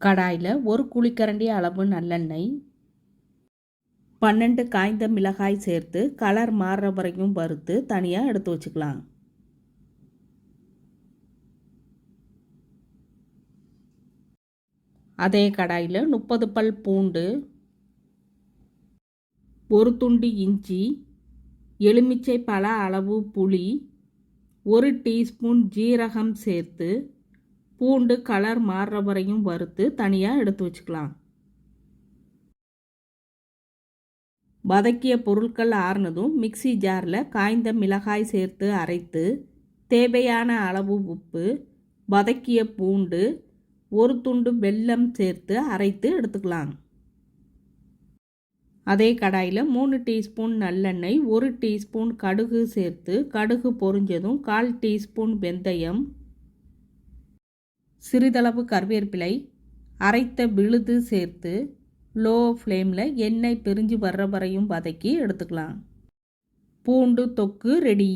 கடாயில் ஒரு குழிக்கரண்டி அளவு நல்லெண்ணெய் பன்னெண்டு காய்ந்த மிளகாய் சேர்த்து கலர் மாறுற வரைக்கும் வறுத்து தனியாக எடுத்து வச்சுக்கலாம். அதே கடாயில் முப்பது பல் பூண்டு ஒரு துண்டு இஞ்சி எலுமிச்சை பழ அளவு புளி ஒரு டீஸ்பூன் ஜீரகம் சேர்த்து பூண்டு கலர் மாறுற வரையும் வறுத்து தனியாக எடுத்து வச்சுக்கலாம். வதக்கிய பொருட்கள் ஆறுனதும் மிக்ஸி ஜாரில் காய்ந்த மிளகாய் சேர்த்து அரைத்து தேவையான அளவு உப்பு வதக்கிய பூண்டு ஒரு துண்டு வெல்லம் சேர்த்து அரைத்து எடுத்துக்கலாம். அதே கடாயில் மூணு டீஸ்பூன் நல்லெண்ணெய் ஒரு டீஸ்பூன் கடுகு சேர்த்து கடுகு பொரிஞ்சதும் கால் டீஸ்பூன் வெந்தயம் சிறிதளவு கருவேப்பிலை அரைத்த விழுது சேர்த்து லோ ஃப்ளேமில் எண்ணெய் பிரிஞ்சு வர்ற வரையும் வதக்கி எடுத்துக்கலாம். பூண்டு தொக்கு ரெடி.